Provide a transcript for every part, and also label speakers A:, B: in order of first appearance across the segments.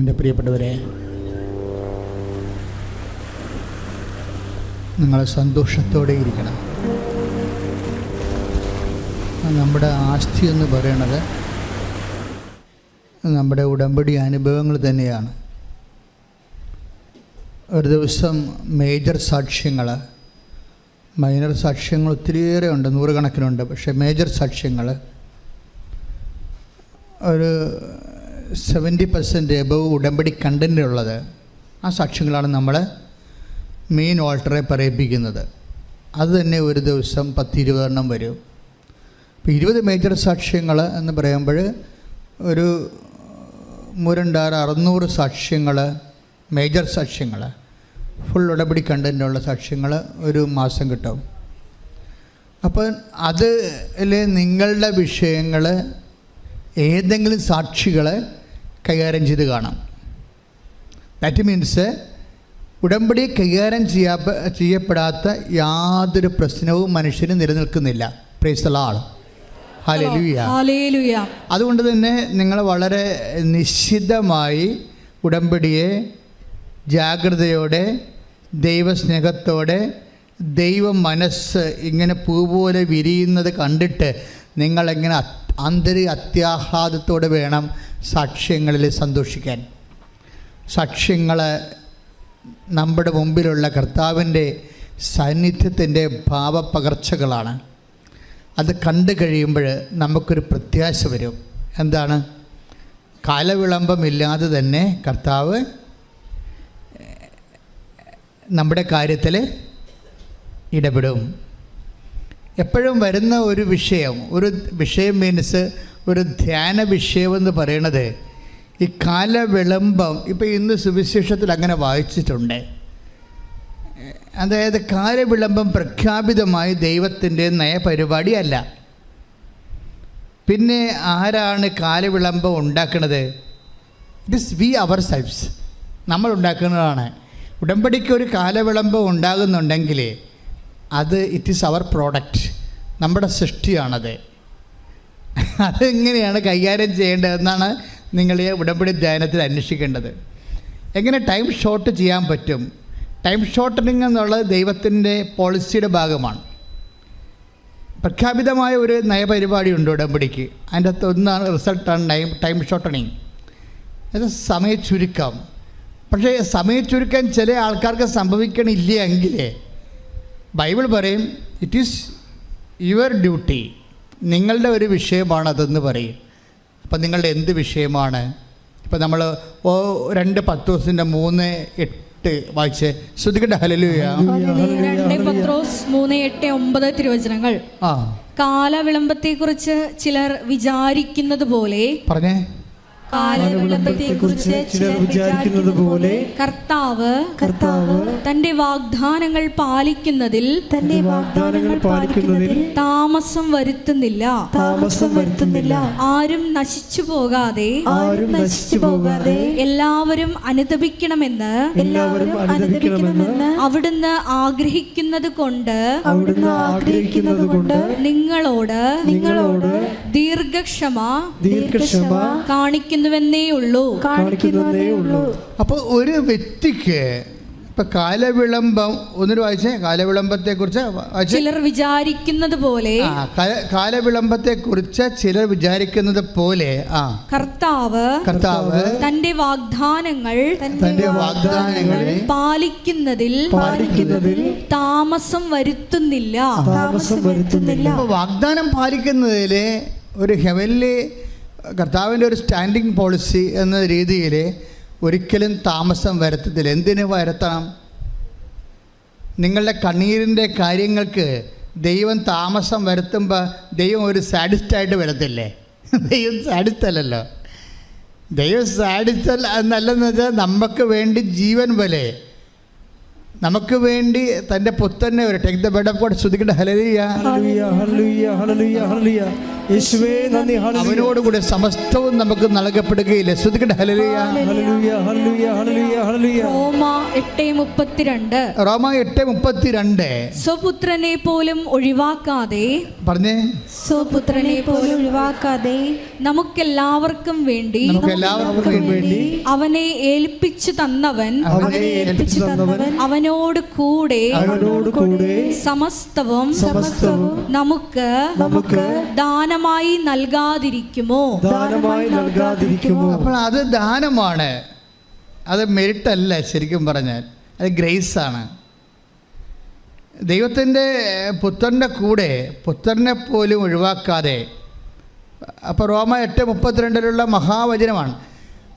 A: എന്റെ പ്രിയപ്പെട്ടവരെ നിങ്ങൾ സന്തോഷത്തോടെ ഇരിക്കണം. നമ്മുടെ ആസ്തി എന്ന് പറയണത് നമ്മുടെ ഉടമ്പടി അനുഭവങ്ങൾ തന്നെയാണ്. ഒരു ദിവസം മേജർ സാക്ഷ്യങ്ങൾ മൈനർ സാക്ഷ്യങ്ങൾ ഒത്തിരിയേറെ ഉണ്ട് നൂറുകണക്കിനുണ്ട്. പക്ഷേ മേജർ സാക്ഷ്യങ്ങൾ ഒരു സെവന്റി പെർസെന്റ് എബവ് ഉടമ്പടി കണ്ടന്റ് ഉള്ളത് ആ സാക്ഷ്യങ്ങളാണ് നമ്മൾ മെയിൻ ഓൾട്ടറെ പറയിപ്പിക്കുന്നത്. അത് തന്നെ ഒരു ദിവസം പത്തിരുപതെണ്ണം വരും. അപ്പോൾ ഇരുപത് മേജർ സാക്ഷ്യങ്ങൾ എന്ന് പറയുമ്പോൾ ഒരു മൂരണ്ടാറ് അറുന്നൂറ് സാക്ഷ്യങ്ങൾ മേജർ സാക്ഷ്യങ്ങൾ ഫുൾ ഉടമ്പടി കണ്ടന്റുള്ള സാക്ഷ്യങ്ങൾ ഒരു മാസം കിട്ടും. അപ്പോൾ അതിൽ നിങ്ങളുടെ വിഷയങ്ങൾ ഏതെങ്കിലും സാക്ഷികളെ കൈകാര്യം ചെയ്ത് കാണാം. ദാറ്റ് മീൻസ് ഉടമ്പടി കൈകാര്യം ചെയ്യാ ചെയ്യപ്പെടാത്ത യാതൊരു പ്രശ്നവും മനുഷ്യന് നിലനിൽക്കുന്നില്ല. Praise the Lord hallelujah. അതുകൊണ്ട് തന്നെ നിങ്ങൾ വളരെ നിശ്ചിതമായി ഉടമ്പടിയെ ജാഗ്രതയോടെ ദൈവസ്നേഹത്തോടെ ദൈവ മനസ്സ് ഇങ്ങനെ പൂ പോലെ വിരിയുന്നത് കണ്ടിട്ട് നിങ്ങളെങ്ങനെ ആന്തരിക അത്യാഹ്ലാദത്തോടെ വേണം സാക്ഷ്യങ്ങളിൽ സന്തോഷിക്കാൻ. സാക്ഷ്യങ്ങൾ നമ്മുടെ മുമ്പിലുള്ള കർത്താവിന്റെ സാന്നിധ്യത്തിന്റെ ഭാവപകർച്ചകളാണ്. അത് കണ്ടു കഴിയുമ്പോൾ നമുക്കൊരു പ്രത്യാശ വരും. എന്താണ്? കാലവിളംബമില്ലാതെ തന്നെ കർത്താവ് നമ്മുടെ കാര്യത്തിൽ ഇടപെടും. എപ്പോഴും വരുന്ന ഒരു വിഷയം ഒരു വിഷയം മീൻസ് ഒരു ധ്യാന വിഷയമെന്ന് പറയണത് ഈ കാലവിളംബം ഇപ്പോൾ ഇന്ന് സുവിശേഷത്തിൽ അങ്ങനെ വായിച്ചിട്ടുണ്ട്. അതായത് കാലവിളംബം പ്രഖ്യാപിതമായി ദൈവത്തിന്റെ നയപരിപാടിയല്ല പിന്നെ ആരാണ് കാലവിളംബം ഉണ്ടാക്കുന്നത് it is we ourselves നമ്മൾ ഉണ്ടാക്കുന്നതാണ്. ഉടമ്പടിക്ക് ഒരു കാലവിളംബം ഉണ്ടാകുന്നുണ്ടെങ്കിൽ അത് ഇറ്റ് ഈസ് അവർ പ്രോഡക്റ്റ് നമ്മുടെ സൃഷ്ടിയാണത്. അതെങ്ങനെയാണ് കൈകാര്യം ചെയ്യേണ്ടതെന്നാണ് നിങ്ങൾ ഈ ഉടമ്പടി ധ്യാനത്തിൽ അന്വേഷിക്കേണ്ടത്. എങ്ങനെ ടൈം ഷോർട്ട് ചെയ്യാൻ പറ്റും? ടൈം ഷോർട്ടനിങ് എന്നുള്ളത് ദൈവത്തിന്റെ പോളിസിയുടെ ഭാഗമാണ്. പ്രഖ്യാപിതമായ ഒരു നയപരിപാടി ഉണ്ട് ഉടമ്പടിക്ക്. അതിന്റെ അകത്ത് ഒന്നാണ് റിസൾട്ടാണ് ടൈം ടൈം ഷോർട്ടനിങ് അത് സമയച്ചുരുക്കം പക്ഷേ സമയച്ചുരുക്കം ചില ആൾക്കാർക്ക് സംഭവിക്കണില്ല എങ്കിൽ ബൈബിൾ പറയും ഇറ്റ് ഈസ് യുവർ ഡ്യൂട്ടി നിങ്ങളുടെ ഒരു വിഷയമാണതെന്ന് പറയും. അപ്പം നിങ്ങളുടെ എന്ത് വിഷയമാണ്? ഇപ്പം നമ്മൾ ഓ രണ്ട് പത്ത് ദിവസത്തിന്റെ മൂന്ന് എട്ട് വായിച്ച്. ശ്രദ്ധിക്കട്ടെ ഹലലുയ
B: രണ്ട് പത്രോസ് മൂന്ന് എട്ട് ഒമ്പത് തിരുവചനങ്ങൾ.
A: ആ.
B: കാലവിളംബത്തെക്കുറിച്ച് ചിലർ വിചാരിക്കുന്നത് പോലെ
A: പറഞ്ഞേ.
B: കാലവിളംബത്തെക്കുറിച്ച്
C: ചിലർ വിചാരിക്കുന്നത് പോലെ
B: കർത്താവ്
C: കർത്താവ്
B: തന്റെ വാഗ്ദാനങ്ങൾ പാലിക്കുന്നതിൽ
C: തന്റെ വാഗ്ദാനങ്ങൾ പാലിക്കുന്നതിൽ
B: താമസം വരുത്തുന്നില്ല.
C: താമസം വരുത്തുന്നില്ല.
B: ആരും നശിച്ചു പോകാതെ
C: ആരും നശിച്ചു പോകാതെ
B: എല്ലാവരും അനുദപിക്കണമെന്ന്
C: എല്ലാവരും അനുദപിക്കണമെന്ന്
B: അവിടുന്ന് ആഗ്രഹിക്കുന്നത് കൊണ്ട്
C: അവിടുന്ന് ആഗ്രഹിക്കുന്നത് കൊണ്ട്
B: നിങ്ങളോട്
C: നിങ്ങളോട്
B: ദീർഘക്ഷമ
C: ദീർഘക്ഷമ
B: കാണിക്കുന്നുവെന്നേ ഉള്ളൂ
C: കാണിക്കുന്നതേ ഉള്ളൂ
A: അപ്പോൾ ഒരു വ്യക്തിക്ക് ഇപ്പൊ കാലവിളംബം ഒന്നൊരു വായിച്ചേ? കാലവിളംബത്തെ കുറിച്ച്
B: ചിലർ വിചാരിക്കുന്നത് പോലെ
A: കാലവിളംബത്തെ കുറിച്ച് ചിലർ വിചാരിക്കുന്നത് പോലെ ആ.
B: കർത്താവ്
A: കർത്താവ്
B: തന്റെ വാഗ്ദാനങ്ങൾ
A: തന്റെ വാഗ്ദാനങ്ങൾ
B: പാലിക്കുന്നതിൽ
C: പാലിക്കുന്നതിൽ
B: താമസം വരുത്തുന്നില്ല.
C: താമസം വരുത്തുന്നില്ല.
A: വാഗ്ദാനം പാലിക്കുന്നതിലെ ഒരു ഹെവൻലി കർത്താവിന്റെ ഒരു സ്റ്റാൻഡിങ് പോളിസി എന്ന രീതിയിൽ ഒരിക്കലും താമസം വരുത്തത്തില്ല. എന്തിനു വരുത്തണം? നിങ്ങളുടെ കണ്ണീരിന്റെ കാര്യങ്ങൾക്ക് ദൈവം താമസം വരുത്തുമ്പോൾ ദൈവം ഒരു സാഡിസ്റ്റായിട്ട് വരത്തില്ലേ? ദൈവം സാഡിസ്റ്റല്ലോ ദൈവം സാഡിസ്റ്റല്ല എന്നല്ലെന്ന് വെച്ചാൽ നമുക്ക് വേണ്ടി ജീവൻ പോലെ. നമുക്ക് വേണ്ടി തന്റെ പുത്തന്നെ ഒരു take the bed of God ശ്രുതിക്കട്ടെ.
C: ഹലിയ യേശുവേ
A: കൂടെ സമസ്തവും നമുക്ക് നൽകപ്പെടുകയില്ല? ശ്രുതിക്കട്ടെ hallelujah.
C: Hallelujah hallelujah hallelujah hallelujah
B: റോമ എട്ട് മുപ്പത്തിരണ്ട്. സ്വപുത്രനെ പോലും ഒഴിവാക്കാതെ
A: പറഞ്ഞേ.
B: സ്വപുത്രനെ പോലും
D: ഒഴിവാക്കാതെ
B: നമുക്കെല്ലാവർക്കും വേണ്ടി
A: നമുക്ക് എല്ലാവർക്കും വേണ്ടി
B: അവനെ ഏൽപ്പിച്ചു തന്നവൻ
A: അവനെ ഏൽപ്പിച്ചു
C: തന്നവൻ
B: അവനോട് കൂടെ
C: അവനോട് കൂടെ
B: സമസ്തവും
C: സമസ്തവും
B: നമുക്ക്
C: നമുക്ക്
B: ദാനമായി നൽകാതിരിക്കുമോ?
C: ദാനമായി നൽകാതിരിക്കുമോ?
A: അപ്പോൾ അത് ദാനമാണ്. അത് മെരിറ്റ് അല്ല ശരിക്കും പറഞ്ഞാൽ. അത് ഗ്രേസ് ആണ് ദൈവത്തിന്റെ പുത്രന്റെ കൂടെ പുത്രനെ പോലും ഒഴിവാക്കാതെ അപ്പോൾ റോമ എട്ട് മുപ്പത്തിരണ്ടിലുള്ള മഹാവചനമാണ്.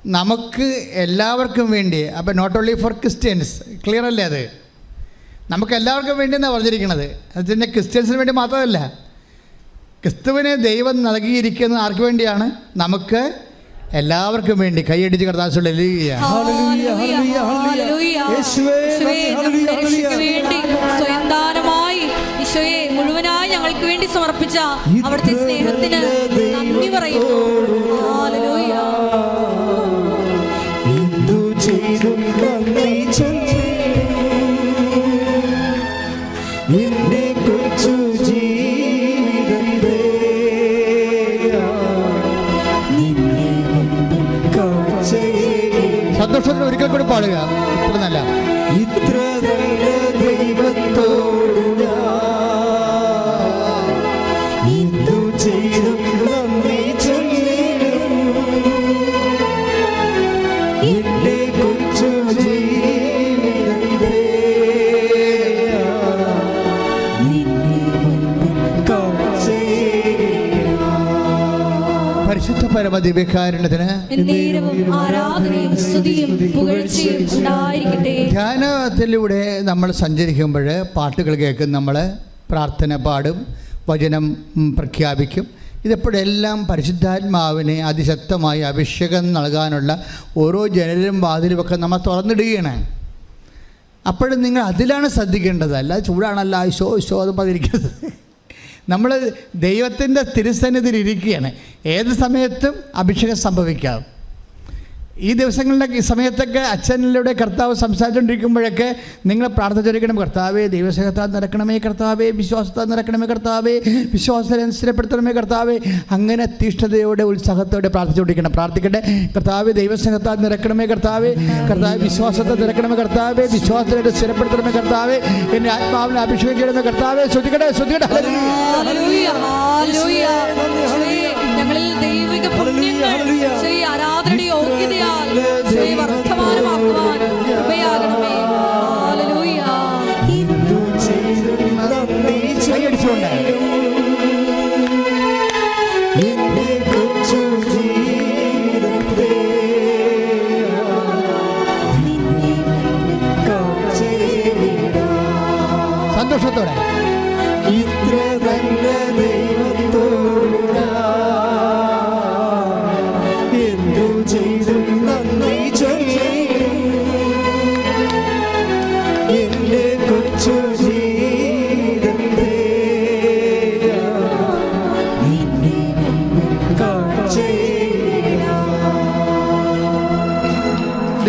A: നമുക്ക് എല്ലാവർക്കും വേണ്ടി അപ്പോൾ not only for Christians clear അല്ലേ അത്? നമുക്ക് എല്ലാവർക്കും വേണ്ടി എന്നാണ് പറഞ്ഞിരിക്കുന്നത് അത് തന്നെ ക്രിസ്ത്യൻസിന് വേണ്ടി മാത്രമല്ല. ക്രിസ്തുവിനെ ദൈവം നൽകിയിരിക്കുന്നത് ആർക്ക് വേണ്ടിയാണ്? നമുക്ക് എല്ലാവർക്കും വേണ്ടി. കൈയടിച്ച്
B: രക്ഷയ്ക്ക് വേണ്ടി ഈശോയെ മുഴുവനായി ഞങ്ങൾക്ക് വേണ്ടി സമർപ്പിച്ച അവിടുത്തെ സ്നേഹത്തിന് നന്ദി പറയുന്നു.
A: கொடுப்பாளுங்க പരമദിവ്യകാരുണ്യത്തിന് ധ്യാനത്തിലൂടെ നമ്മൾ സഞ്ചരിക്കുമ്പോൾ പാട്ടുകൾ കേൾക്കും നമ്മൾ പ്രാർത്ഥന പാടും വചനം പ്രഖ്യാപിക്കും. ഇതെപ്പോഴെല്ലാം പരിശുദ്ധാത്മാവിനെ അതിശക്തമായി അഭിഷേകം നൽകാനുള്ള ഓരോ ജനലും വാതിലുമൊക്കെ നമ്മൾ തുറന്നിടുകയാണ്. അപ്പോഴും നിങ്ങൾ അതിലാണ് ശ്രദ്ധിക്കേണ്ടത്. അല്ല ചൂടാണല്ല ഐശോ ഐശോ അത് പറഞ്ഞിരിക്കുന്നത്. നമ്മൾ ദൈവത്തിന്റെ തിരുസന്നിധിയിൽ ഇരിക്കുകയാണ്. ഏത് സമയത്തും അഭിഷേകം സംഭവിക്കാം. ഈ ദിവസങ്ങളിലൊക്കെ ഈ സമയത്തൊക്കെ അച്ഛനിലൂടെ കർത്താവ് സംസാരിച്ചുകൊണ്ടിരിക്കുമ്പോഴൊക്കെ നിങ്ങൾ പ്രാർത്ഥിച്ചിരിക്കണം കർത്താവേ ദൈവസഹത്താൽ നിറക്കണമേ കർത്താവേ വിശ്വാസത്താൽ നിറക്കണമേ കർത്താവേ വിശ്വാസത്തെ സ്ഥിരപ്പെടുത്തണമേ കർത്താവേ. അങ്ങനെ തീഷ്ണതയോടെ ഉത്സാഹത്തോടെ പ്രാർത്ഥിച്ചുകൊണ്ടിരിക്കണം പ്രാർത്ഥിക്കട്ടെ. കർത്താവേ ദൈവസഹത്താൽ നിറക്കണമേ കർത്താവേ. കർത്താവ് വിശ്വാസത്തെ നിറക്കണമേ കർത്താവേ. വിശ്വാസത്തിനായിട്ട് സ്ഥിരപ്പെടുത്തണമേ കർത്താവേ. എന്നെ ആത്മാവിനെ അഭിഷേകം ചെയ്യണമേ കർത്താവേ. ശ്രദ്ധിക്കട്ടെ ശ്രദ്ധിക്കട്ടെ.
B: Hallelujah, hallelujah. ഈശോയെ, ഞങ്ങളിൽ ദൈവിക പുണ്യങ്ങൾ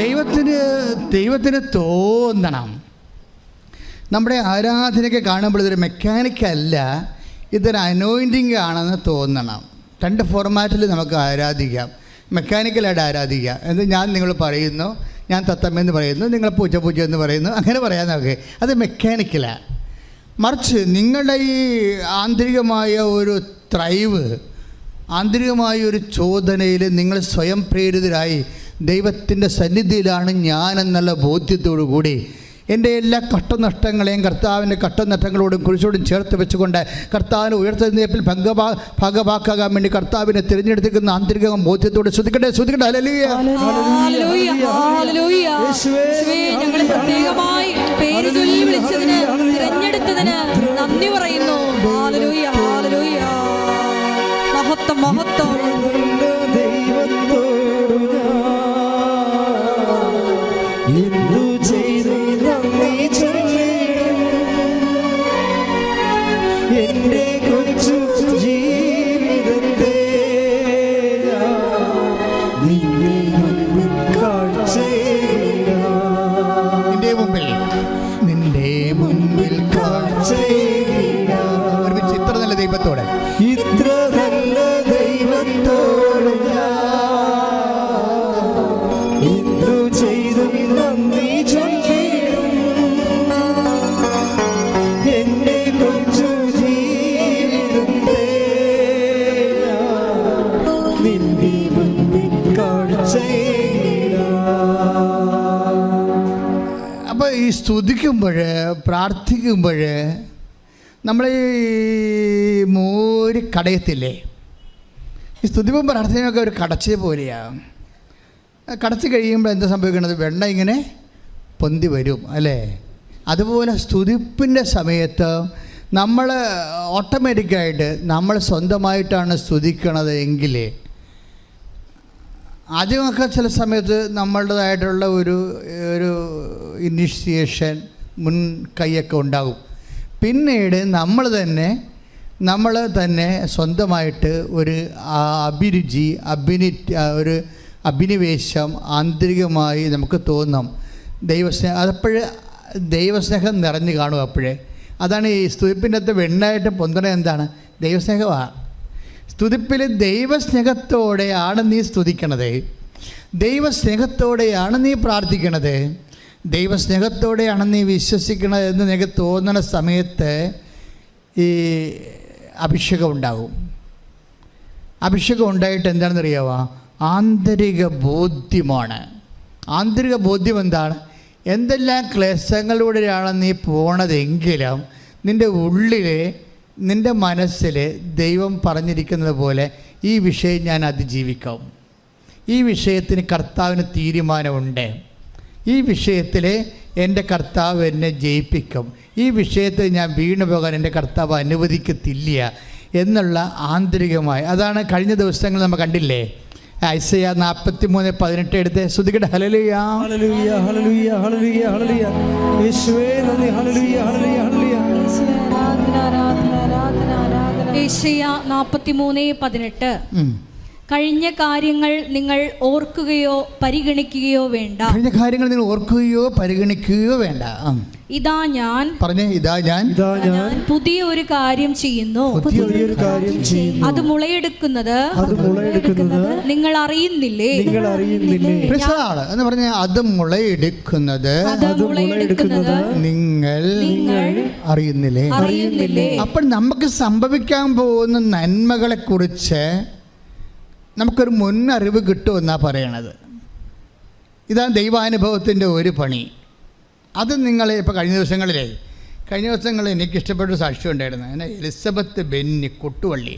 A: ദൈവത്തിന് ദൈവത്തിന് തോന്നണം. നമ്മുടെ ആരാധനയൊക്കെ കാണുമ്പോൾ ഇതൊരു മെക്കാനിക്കല്ല ഇതൊരു അനോയിന്റിങ് ആണെന്ന് തോന്നണം. രണ്ട് ഫോർമാറ്റിൽ നമുക്ക് ആരാധിക്കാം. മെക്കാനിക്കലായിട്ട് ആരാധിക്കാം. എന്ന് ഞാൻ നിങ്ങൾ പറയുന്നു ഞാൻ തത്തമ്മെന്ന് പറയുന്നു നിങ്ങൾ പൂജ പൂജ എന്ന് പറയുന്നു അങ്ങനെ പറയാൻ നമുക്ക് അത് മെക്കാനിക്കലാണ് മറിച്ച് നിങ്ങളുടെ ഈ ആന്തരികമായ ഒരു ത്രൈവ് ആന്തരികമായ ഒരു ചോദനയിൽ നിങ്ങൾ സ്വയം പ്രേരിതരായി ദൈവത്തിന്റെ സന്നിധിയിലാണ് ഞാൻ എന്നുള്ള ബോധ്യത്തോടു കൂടി എന്റെ എല്ലാ കഷ്ടനഷ്ടങ്ങളെയും കർത്താവിന്റെ കഷ്ടനഷ്ടങ്ങളോടും കുരിശോടും ചേർത്ത് വെച്ചുകൊണ്ട് കർത്താവിനെ ഉയർത്തെഴുന്നേപ്പിൽ പങ്കഭാ ഭാഗഭാക്കാകാൻ വേണ്ടി കർത്താവിനെ തിരഞ്ഞെടുത്തിരിക്കുന്ന ആന്തരിക ബോധ്യത്തോട് ശ്രദ്ധിക്കട്ടെ ശ്രദ്ധിക്കട്ടെ
B: പ്രത്യേകമായി പേര് ചൊല്ലി വിളിച്ചതിന് തിരഞ്ഞെടുത്തതിന് നന്ദി പറയുന്നു. Hallelujah, hallelujah. മഹത്വം മഹത്വം.
C: നിന്റെ മുമ്പിൽ. നിന്റെ മുമ്പിൽ
A: കാഴ്ചയെ സ്തുതിക്കുമ്പോൾ പ്രാർത്ഥിക്കുമ്പോൾ നമ്മൾ ഈ മോര് കടയത്തില്ലേ ഈ സ്തുതിപ്പും പ്രാർത്ഥനയൊക്കെ ഒരു കടച്ചത് പോലെയാണ് കടച്ച് കഴിയുമ്പോൾ എന്താ സംഭവിക്കുന്നത്? വെണ്ണ ഇങ്ങനെ പൊന്തി വരും അല്ലേ? അതുപോലെ സ്തുതിപ്പിന്റെ സമയത്ത് നമ്മൾ ഓട്ടോമാറ്റിക്കായിട്ട് നമ്മൾ സ്വന്തമായിട്ടാണ് സ്തുതിക്കണത് എങ്കിൽ ആദ്യമൊക്കെ ചില സമയത്ത് നമ്മളുടേതായിട്ടുള്ള ഒരു ഒരു ഇനിഷ്യേഷൻ മുൻ കൈയൊക്കെ ഉണ്ടാകും. പിന്നീട് നമ്മൾ തന്നെ നമ്മൾ തന്നെ സ്വന്തമായിട്ട് ഒരു അഭിരുചി അഭിനി ഒരു അഭിനിവേശം ആന്തരികമായി നമുക്ക് തോന്നും. ദൈവസ്നേഹം അതപ്പോഴ് ദൈവസ്നേഹം നിറഞ്ഞു കാണും അപ്പോഴേ. അതാണ് ഈ സ്തുതിപ്പിന്റെ അകത്ത് വെണ്ണായിട്ട് പൊന്തണ എന്താണ്? ദൈവസ്നേഹമാണ്. സ്തുതിപ്പിൽ ദൈവസ്നേഹത്തോടെയാണ് നീ സ്തുതിക്കണത്. ദൈവസ്നേഹത്തോടെയാണ് നീ പ്രാർത്ഥിക്കണത്. ദൈവസ്നേഹത്തോടെയാണ് നീ വിശ്വസിക്കണത് എന്ന് നിനക്ക് തോന്നുന്ന സമയത്ത് ഈ അഭിഷേകം ഉണ്ടാകും അഭിഷേകം ഉണ്ടായിട്ട് എന്താണെന്ന് അറിയാവോ ആന്തരിക ബോധ്യമാണ്. ആന്തരിക ബോധ്യം എന്താണ്? എന്തെല്ലാം ക്ലേശങ്ങളിലൂടെയാണ് നീ പോണതെങ്കിലും നിന്റെ ഉള്ളിൽ നിന്റെ മനസ്സിൽ ദൈവം പറഞ്ഞിരിക്കുന്നത് പോലെ ഈ വിഷയം ഞാൻ അതിജീവിക്കാം. ഈ വിഷയത്തിന് കർത്താവിന് തീരുമാനമുണ്ട്. ഈ വിഷയത്തിൽ എന്റെ കർത്താവ് എന്നെ ജയിപ്പിക്കും. ഈ വിഷയത്തിൽ ഞാൻ വീണു പോകാൻ എന്റെ കർത്താവ് അനുവദിക്കത്തില്ല എന്നുള്ള ആന്തരികമായി. അതാണ് കഴിഞ്ഞ ദിവസങ്ങൾ നമ്മൾ കണ്ടില്ലേ? ഐസയ നാൽപ്പത്തി മൂന്ന് പതിനെട്ട് എടുത്ത് ശ്രുതികട hallelujah
C: hallelujah hallelujah hallelujah hallelujah യേശുവേ നന്ദി. ഹലലുയാ ഹലലുയാ ഹല്ലേലൂയ.
B: ഏഷ്യ നാൽപ്പത്തി മൂന്ന് പതിനെട്ട്. കഴിഞ്ഞ കാര്യങ്ങൾ നിങ്ങൾ ഓർക്കുകയോ പരിഗണിക്കുകയോ വേണ്ട.
A: കഴിഞ്ഞ കാര്യങ്ങൾ നിങ്ങൾ ഓർക്കുകയോ പരിഗണിക്കുകയോ വേണ്ട.
B: ഇതാ ഞാൻ
A: പറഞ്ഞേ ഇതാ ഞാൻ.
C: ഇതാ ഞാൻ
B: പുതിയ ഒരു കാര്യം ചെയ്യുന്നു.
C: പുതിയൊരു കാര്യം ചെയ്യുന്നു.
B: അത് മുളയെടുക്കുന്നത്
C: അത് മുളയെടുക്കുന്നത്
B: നിങ്ങൾ അറിയുന്നില്ലേ?
C: നിങ്ങൾ അറിയുന്നില്ലേ?
A: പ്രശ്നമാണ് എന്ന് പറഞ്ഞ അത് മുളയെടുക്കുന്നത്
B: അത് മുളയെടുക്കുന്നത്
A: നിങ്ങൾ
B: നിങ്ങൾ
A: അറിയുന്നില്ലേ?
B: അറിയുന്നില്ലേ?
A: അപ്പോൾ നമുക്ക് സംഭവിക്കാൻ പോകുന്ന നന്മകളെ കുറിച്ച് നമുക്കൊരു മുന്നറിവ് കിട്ടുമെന്നാണ് പറയണത്. ഇതാണ് ദൈവാനുഭവത്തിന്റെ ഒരു പണി. അത് നിങ്ങൾ ഇപ്പോൾ കഴിഞ്ഞ ദിവസങ്ങളിലെ കഴിഞ്ഞ ദിവസങ്ങളിൽ എനിക്ക് ഇഷ്ടപ്പെട്ട ഒരു സാക്ഷ്യം ഉണ്ടായിരുന്നു. അങ്ങനെ എലിസബത്ത് ബെന്നി കൊട്ടുവള്ളി.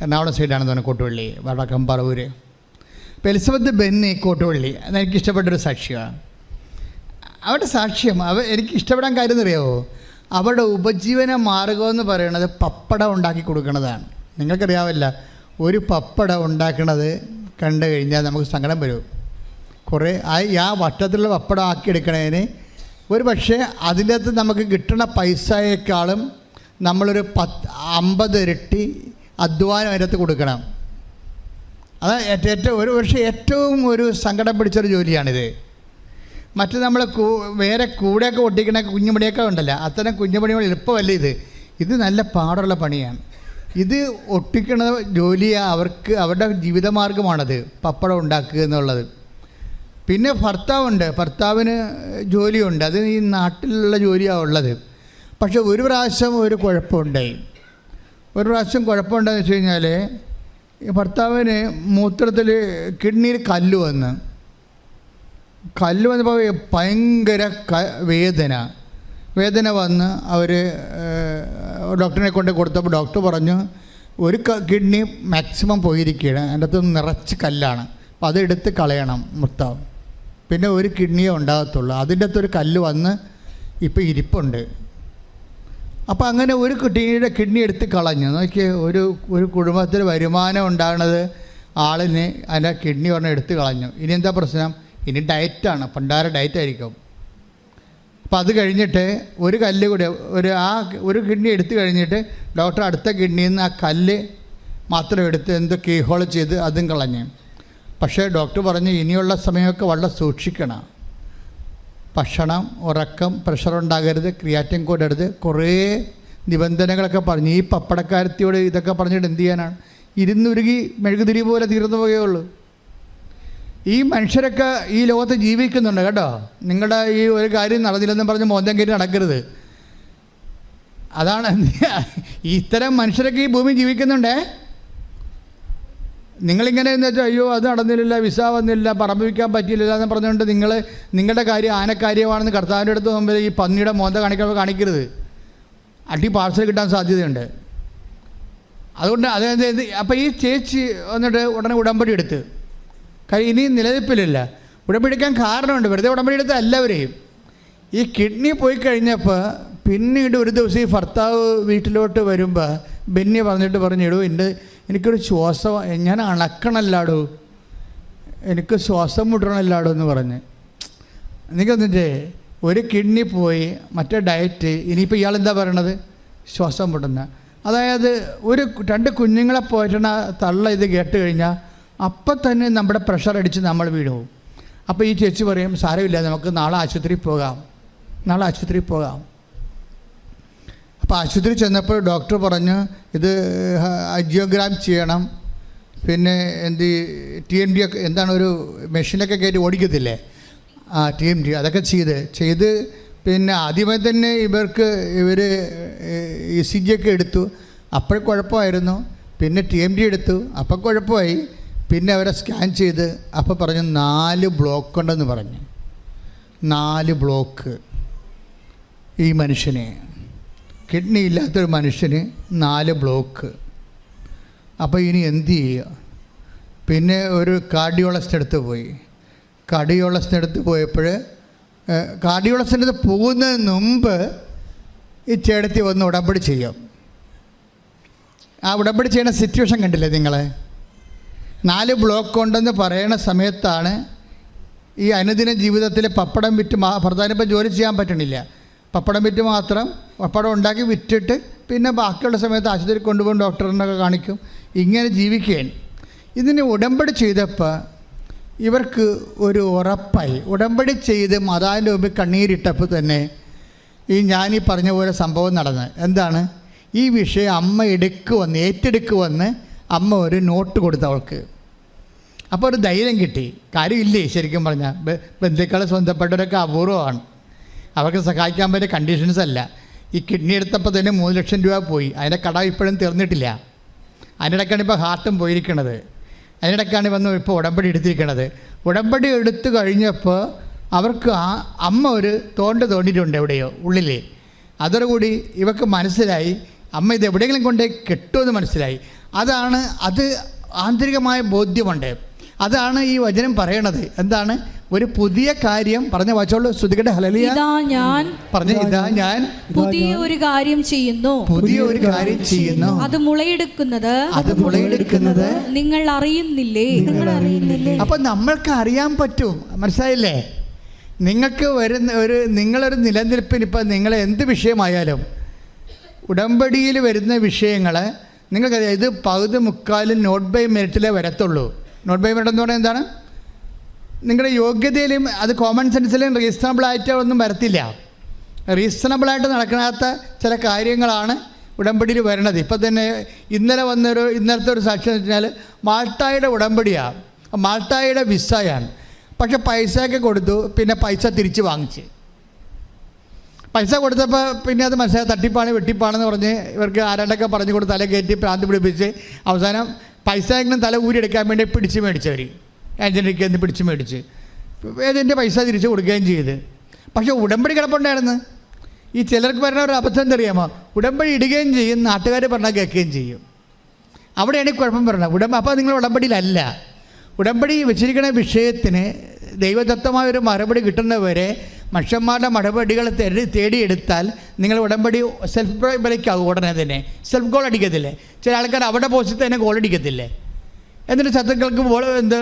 A: എറണാകുളം സൈഡാണെന്ന് തോന്നുന്നത് കൊട്ടുവള്ളി വടക്കം പറവൂര് അപ്പോൾ എലിസബത്ത് ബെന്നി കൊട്ടുവള്ളി അത് എനിക്ക് ഇഷ്ടപ്പെട്ടൊരു സാക്ഷ്യമാണ് അവരുടെ സാക്ഷ്യം അവ എനിക്ക് ഇഷ്ടപ്പെടാൻ കാര്യം എന്നറിയാവോ? അവരുടെ ഉപജീവന മാർഗമെന്ന് പറയുന്നത് പപ്പടം ഉണ്ടാക്കി കൊടുക്കുന്നതാണ് നിങ്ങൾക്കറിയാവില്ല ഒരു പപ്പട ഉണ്ടാക്കണത് കണ്ടു കഴിഞ്ഞാൽ നമുക്ക് സങ്കടം വരും. കുറേ ആ വട്ടത്തിലുള്ള പപ്പടം ആക്കിയെടുക്കണതിന് ഒരു പക്ഷേ അതിന്റെ നമുക്ക് കിട്ടുന്ന പൈസയേക്കാളും നമ്മളൊരു പത്ത് അമ്പത് ഇരട്ടി അധ്വാനം അതിനകത്ത് കൊടുക്കണം. അത് ഏറ്റ- ഏറ്റവും ഒരു പക്ഷേ ഏറ്റവും ഒരു സങ്കടം പിടിച്ചൊരു ജോലിയാണിത്. മറ്റ് നമ്മൾ വേറെ കൂടെയൊക്കെ ഒട്ടിക്കണ കുഞ്ഞുമണിയൊക്കെ ഉണ്ടല്ലോ അത്തരം കുഞ്ഞുമണികൾ എളുപ്പമല്ല ഇത്? ഇത് നല്ല പാടുള്ള പണിയാണ്. ഇത് ഒട്ടിക്കണ ജോലി അവർക്ക് അവരുടെ ജീവിതമാർഗമാണത് പപ്പടം ഉണ്ടാക്കുക എന്നുള്ളത്. പിന്നെ ഭർത്താവുണ്ട്. ഭർത്താവിന് ജോലിയുണ്ട്. അത് ഈ നാട്ടിലുള്ള ജോലിയാണ് ഉള്ളത്. പക്ഷെ ഒരു പ്രാവശ്യം ഒരു കുഴപ്പമുണ്ടായി. ഒരു പ്രാവശ്യം കുഴപ്പമുണ്ടെന്ന് വെച്ച് കഴിഞ്ഞാൽ ഭർത്താവിന് മൂത്രത്തിൽ കിഡ്നിയിൽ കല്ല് വന്ന്. കല്ല് വന്നപ്പോൾ ഭയങ്കര വേദന. വേദന വന്ന് അവർ ഡോക്ടറിനെ കൊണ്ട് കൊടുത്തപ്പോൾ ഡോക്ടർ പറഞ്ഞു ഒരു കിഡ്നി മാക്സിമം പോയിരിക്കുകയാണ് അതിന്റെ അകത്ത് നിറച്ച് കല്ലാണ്. അപ്പോൾ അതെടുത്ത് കളയണം മുത്താവ് പിന്നെ ഒരു കിഡ്നിയേ ഉണ്ടാകത്തുള്ളൂ. അതിന്റെ അകത്തൊരു കല്ല് വന്ന് ഇപ്പോൾ ഇരിപ്പുണ്ട്. അപ്പോൾ അങ്ങനെ ഒരു കിഡ്നിയുടെ കിഡ്നി എടുത്ത് കളഞ്ഞു. നോക്കിയേ ഒരു ഒരു കുടുംബത്തിൽ വരുമാനം ഉണ്ടാകുന്നത് ആളിന് അതിന്റെ കിഡ്നി പറഞ്ഞ് എടുത്ത് കളഞ്ഞു. ഇനി എന്താ പ്രശ്നം? ഇനി ഡയറ്റാണ്. പണ്ടാര ഡയറ്റ് ആയിരിക്കും അപ്പോൾ അത് കഴിഞ്ഞിട്ട് ഒരു കല്ല് കൂടി ഒരു ആ ഒരു കിഡ്നി എടുത്തു കഴിഞ്ഞിട്ട് ഡോക്ടർ അടുത്ത കിഡ്നിയിൽ നിന്ന് ആ കല്ല് മാത്രം എടുത്ത് എന്തോ കീഹോൾ ചെയ്ത് അതും കളഞ്ഞു. പക്ഷേ ഡോക്ടർ പറഞ്ഞു ഇനിയുള്ള സമയമൊക്കെ വളരെ സൂക്ഷിക്കണം. ഭക്ഷണം ഉറക്കം പ്രഷർ ഉണ്ടാകരുത് ക്രിയാറ്റിൻ കൂടരുത്. കുറേ നിബന്ധനകളൊക്കെ പറഞ്ഞു. ഈ പപ്പടക്കാരത്തിയോട് ഇതൊക്കെ പറഞ്ഞിട്ട് എന്ത് ചെയ്യാനാണ്? ഇരുന്നുരുകി മെഴുകുതിരി പോലെ തീർന്നു പോവുകയുള്ളൂ ഈ മനുഷ്യരൊക്കെ ഈ ലോകത്ത് ജീവിക്കുന്നുണ്ട് കേട്ടോ. നിങ്ങളുടെ ഈ ഒരു കാര്യം നടന്നില്ലെന്ന് പറഞ്ഞ് മോന്തം കയറ്റി നടക്കരുത്. അതാണ് ഇത്തരം മനുഷ്യരൊക്കെ ഈ ഭൂമി ജീവിക്കുന്നുണ്ടേ? നിങ്ങളിങ്ങനെ എന്ന് വെച്ചാൽ അയ്യോ അത് നടന്നില്ല വിസ വന്നില്ല പറമ്പ് വയ്ക്കാൻ പറ്റിയില്ല എന്ന് പറഞ്ഞുകൊണ്ട് നിങ്ങൾ നിങ്ങളുടെ കാര്യം ആനക്കാര്യമാണെന്ന് കർത്താവിന്റെ അടുത്ത് മുമ്പിൽ ഈ പന്നിയുടെ മോന്ത കാണിക്കുമ്പോൾ കാണിക്കരുത്. അടി പാർസൽ കിട്ടാൻ സാധ്യതയുണ്ട്. അതുകൊണ്ട് അതായത് അപ്പോൾ ഈ ചേച്ചി വന്നിട്ട് ഉടനെ ഉടമ്പടി എടുത്ത്. ഇനി നിലനിൽപ്പിലില്ല. ഉടമ്പടിക്കാൻ കാരണമുണ്ട്. വെറുതെ ഉടമ്പടി എടുത്ത എല്ലാവരെയും. ഈ കിഡ്നി പോയി കഴിഞ്ഞപ്പോൾ പിന്നീട് ഒരു ദിവസം ഈ ഭർത്താവ് വീട്ടിലോട്ട് വരുമ്പോൾ ബെന്നി പറഞ്ഞിട്ട് പറഞ്ഞു ഇടൂ എന്റെ എനിക്കൊരു ശ്വാസം ഞാൻ അണക്കണല്ലാടോ. എനിക്ക് ശ്വാസം മുട്ടണല്ലാടോ എന്ന് പറഞ്ഞ്. എനിക്കെന്നിട്ടേ ഒരു കിഡ്നി പോയി മറ്റേ ഡയറ്റ് ഇനിയിപ്പോൾ ഇയാൾ എന്താ പറയണത്? ശ്വാസം മുട്ടുന്ന. അതായത് ഒരു രണ്ട് കുഞ്ഞുങ്ങളെ പോറ്റണ തള്ള ഇത് കേട്ട് കഴിഞ്ഞാൽ അപ്പം തന്നെ നമ്മുടെ പ്രഷർ അടിച്ച് നമ്മൾ വീണു അപ്പോൾ ഈ ചേച്ചി പറയും സാരമില്ല നമുക്ക് നാളെ ആശുപത്രിയിൽ പോകാം. നാളെ ആശുപത്രിയിൽ പോകാം. അപ്പോൾ ആശുപത്രി ചെന്നപ്പോൾ ഡോക്ടർ പറഞ്ഞു ഇത് അജിയോഗ്രാം ചെയ്യണം. പിന്നെ എന്ത് ടി എം ഡി ഒക്കെ എന്താണ് ഒരു മെഷീനൊക്കെ കയറ്റി ഓടിക്കത്തില്ലേ? ആ ടി എം ഡി അതൊക്കെ ചെയ്ത് ചെയ്ത് പിന്നെ ആദ്യമേ തന്നെ ഇവർക്ക് ഇവർ ഇ സി ജി ഒക്കെ എടുത്തു. അപ്പോൾ കുഴപ്പമായിരുന്നു. പിന്നെ ടി എം ഡി എടുത്തു. അപ്പോൾ കുഴപ്പമായി. പിന്നെ അവരെ സ്കാൻ ചെയ്ത് അപ്പോൾ പറഞ്ഞു നാല് ബ്ലോക്ക് ഉണ്ടെന്ന് പറഞ്ഞു. നാല് ബ്ലോക്ക് ഈ മനുഷ്യന്. കിഡ്നി ഇല്ലാത്തൊരു മനുഷ്യന് നാല് ബ്ലോക്ക് അപ്പോൾ ഇനി എന്ത് ചെയ്യുക? പിന്നെ ഒരു കാർഡിയോളജിസ്റ്റ് അടുത്ത് പോയി. കാർഡിയോളജിസ്റ്റ് അടുത്ത് പോയപ്പോൾ കാർഡിയോളജിന്റെ അടുത്ത് പോകുന്നതിന് മുമ്പ് ഈ ചേടത്തി വന്ന് ഉടമ്പടി ചെയ്യും. ആ ഉടമ്പടി ചെയ്യുന്ന സിറ്റുവേഷൻ കണ്ടില്ലേ നിങ്ങൾ നാല് ബ്ലോക്ക് ഉണ്ടെന്ന് പറയുന്ന സമയത്താണ് ഈ അനുദിന ജീവിതത്തിൽ പപ്പടം വിറ്റ് മാ ഇപ്പം ജോലി ചെയ്യാൻ പറ്റണില്ല. പപ്പടം വിറ്റ് മാത്രം പപ്പടം ഉണ്ടാക്കി വിറ്റിട്ട് പിന്നെ ബാക്കിയുള്ള സമയത്ത് ആശുപത്രി കൊണ്ടുപോകും ഡോക്ടറിനൊക്കെ കാണിക്കും. ഇങ്ങനെ ജീവിക്കുകയാണ് ഇതിന് ഉടമ്പടി ചെയ്തപ്പോൾ ഇവർക്ക് ഒരു ഉറപ്പായി. ഉടമ്പടി ചെയ്ത് മാതാവിന്റെ മുമ്പിൽ കണ്ണീരിട്ടപ്പോൾ തന്നെ ഈ ഞാനീ പറഞ്ഞ പോലെ സംഭവം നടന്ന്. എന്താണ്? ഈ വിഷയം അമ്മ എടുക്കുവന്ന് ഏറ്റെടുക്കുവന്ന് അമ്മ ഒരു നോട്ട് കൊടുത്തു അവൾക്ക്. അപ്പോൾ ഒരു ധൈര്യം കിട്ടി. കാര്യമില്ലേ? ശരിക്കും പറഞ്ഞാൽ ബന്ധുക്കളെ സ്വന്തപ്പെട്ടവരൊക്കെ അപൂർവമാണ്. അവർക്ക് സഹായിക്കാൻ പറ്റിയ കണ്ടീഷൻസ് അല്ല. ഈ കിഡ്നി എടുത്തപ്പോൾ തന്നെ മൂന്ന് ലക്ഷം രൂപ പോയി. അതിന്റെ കട ഇപ്പോഴും തീർന്നിട്ടില്ല. അതിനിടയ്ക്കാണ് ഇപ്പോൾ ഹാർട്ടും പോയിരിക്കണത്. അതിനിടയ്ക്കാണ് വന്ന് ഇപ്പോൾ ഉടമ്പടി എടുത്തിരിക്കണത്. ഉടമ്പടി എടുത്തു കഴിഞ്ഞപ്പോൾ അവർക്ക് ആ അമ്മ ഒരു തോണ്ട് തോണ്ടിയിട്ടുണ്ട് എവിടെയോ ഉള്ളിൽ അതോടുകൂടി ഇവർക്ക് മനസ്സിലായി. അമ്മ ഇത് എവിടെയെങ്കിലും കൊണ്ടേ കെട്ടുമെന്ന് മനസ്സിലായി. അതാണ് അത് ആന്തരികമായ ബോധ്യമുണ്ട്. അതാണ് ഈ വചനം പറയണത്. എന്താണ്? ഒരു പുതിയ കാര്യം പറഞ്ഞ വാച്ചോളൂ. ശ്രുതികളുടെ ഹലലിയ
B: ഇതാ ഞാൻ.
A: പറഞ്ഞ ഇതാ ഞാൻ.
B: പുതിയ ഒരു കാര്യം ചെയ്യുന്നു.
A: പുതിയ ഒരു കാര്യം ചെയ്യുന്നു.
B: അത് മുളയെടുക്കുന്നത്.
A: അത് മുളയെടുക്കുന്നത്.
B: നിങ്ങൾ അറിയുന്നില്ലേ? നിങ്ങൾ അറിയുന്നില്ലേ?
A: അപ്പൊ നമ്മൾക്ക് അറിയാൻ പറ്റും. മനസ്സിലായില്ലേ? നിങ്ങൾക്ക് വരുന്ന ഒരു നിങ്ങളൊരു നിലനിൽപ്പിന് ഇപ്പം നിങ്ങൾ എന്ത് വിഷയമായാലും ഉടമ്പടിയിൽ വരുന്ന വിഷയങ്ങൾ നിങ്ങൾക്ക് ഇത് പകുതി മുക്കാലും നോട്ട് ബൈ മെറിറ്റിലേ വരത്തുള്ളൂ. നോട്ട് ബൈ എന്ന് പറയുന്നത് എന്താണ്? നിങ്ങളുടെ യോഗ്യതയിലും അത് കോമൺ സെൻസിലും റീസണബിൾ ആയിട്ട് ഒന്നും വരത്തില്ല. റീസണബിളായിട്ട് നടക്കാത്ത ചില കാര്യങ്ങളാണ് ഉടമ്പടിയിൽ വരണത്. ഇപ്പം തന്നെ ഇന്നലെ വന്നൊരു ഇന്നലത്തെ ഒരു സാക്ഷ്യം എന്ന് വെച്ചാൽ മാൾട്ടായുടെ ഉടമ്പടിയാണ് മാൾട്ടായുടെ വിസയാണ്. പക്ഷെ പൈസയൊക്കെ കൊടുത്തു പിന്നെ പൈസ തിരിച്ച് വാങ്ങിച്ച്. പൈസ കൊടുത്തപ്പോൾ പിന്നെ അത് മനസ്സിലായി തട്ടിപ്പാണ് വെട്ടിപ്പാണെന്ന് പറഞ്ഞ് ഇവർക്ക് ആരാണ്ടൊക്കെ പറഞ്ഞു കൊടുത്ത് തല കയറ്റി പ്രാന്തി പിടിപ്പിച്ച് അവസാനം പൈസ എങ്ങനെ തല ഊരിയെടുക്കാൻ വേണ്ടി പിടിച്ച് മേടിച്ചവർ ഏജന്റിക്ക് എന്ന് പിടിച്ച് മേടിച്ച്. ഏജന്റ് പൈസ തിരിച്ച് കൊടുക്കുകയും ചെയ്ത്. പക്ഷേ ഉടമ്പടി കിടപ്പുണ്ടായിരുന്നു. ഈ ചിലർക്ക് പറഞ്ഞ ഒരു അബദ്ധം എന്തറിയാമോ? ഉടമ്പടി ഇടുകയും ചെയ്യും നാട്ടുകാർ പറഞ്ഞാൽ കേൾക്കുകയും ചെയ്യും. അവിടെയാണ് ഈ കുഴപ്പം പറഞ്ഞത്. ഉടമ്പ അപ്പോൾ നിങ്ങൾ ഉടമ്പടിയിലല്ല. ഉടമ്പടി വെച്ചിരിക്കുന്ന വിഷയത്തിന് ദൈവദത്തമായ ഒരു മറുപടി കിട്ടുന്നവരെ മനുഷ്യന്മാരുടെ മറുപടികൾ തേടി തേടിയെടുത്താൽ നിങ്ങൾ ഉടമ്പടി സെൽഫ് ബ്രേക്കാകും ഉടനെ തന്നെ. സെൽഫ് ഗോൾ അടിക്കത്തില്ലേ? ചില ആൾക്കാർ അവിടെ പോസ്റ്റ് തന്നെ ഗോൾ അടിക്കത്തില്ലേ? എന്നിട്ട് ശത്രുക്കൾക്ക് എന്ത്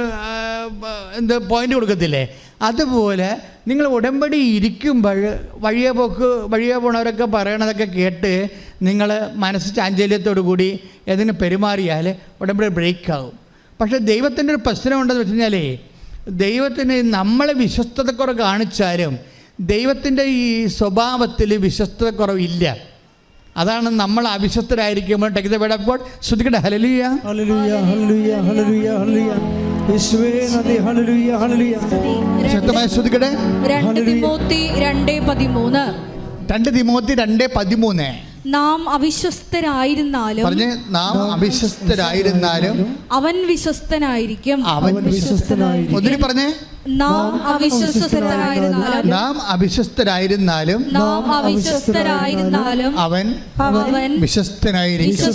A: എന്ത് പോയിന്റ് കൊടുക്കത്തില്ലേ? അതുപോലെ നിങ്ങൾ ഉടമ്പടി ഇരിക്കുമ്പോൾ വഴിയെ പോക്ക് വഴിയെ പോണവരൊക്കെ പറയണതൊക്കെ കേട്ട് നിങ്ങൾ മനസ്സ് ചാഞ്ചല്യത്തോടു കൂടി ഏതിന് പെരുമാറിയാൽ ഉടമ്പടി ബ്രേക്കാവും പക്ഷേ ദൈവത്തിന്റെ ഒരു പ്രശ്നം ഉണ്ടെന്ന് വെച്ച് കഴിഞ്ഞാലേ ദൈവത്തിന് നമ്മളെ വിശ്വസ്തതക്കുറവ് കാണിച്ചാലും ദൈവത്തിന്റെ ഈ സ്വഭാവത്തിൽ വിശ്വസ്തതക്കുറവില്ല. അതാണ് നമ്മൾ അവിശ്വസ്തരായിരിക്കുമ്പോൾ ടേക്ക് ദ ഓഫ് ഗോഡ് ശ്രദ്ധിക്കട്ടെ ഹലലിയ
C: ഹല്ലേലൂയ ഹല്ലേലൂയ ഹല്ലേലൂയ ഹല്ലേലൂയ യേശുവേ നന്ദി ഹല്ലേലൂയ ഹല്ലേലൂയ
A: ശക്തമായി ശ്രദ്ധിക്കട്ടെ
B: രണ്ട് തിമോത്തി രണ്ട് പതിമൂന്ന്.
A: രണ്ട് തിമോത്തി രണ്ട് പതിമൂന്ന്.
B: നാം അവിശ്വസ്തരായിരുന്നാലും
A: നാം അവിശ്വസ്തരായിരുന്നാലും
B: അവൻ വിശ്വസ്തനായിരിക്കും.
A: അവൻ
C: വിശ്വസ്തനായിരിക്കും.
A: പറഞ്ഞേ.
B: നാം അവിശ്വസ്തരായിരുന്നാലും
A: നാം അവിശ്വസ്തരായിരുന്നാലും
B: നാം
A: അവൻ വിശ്വസ്തനായിരിക്കും.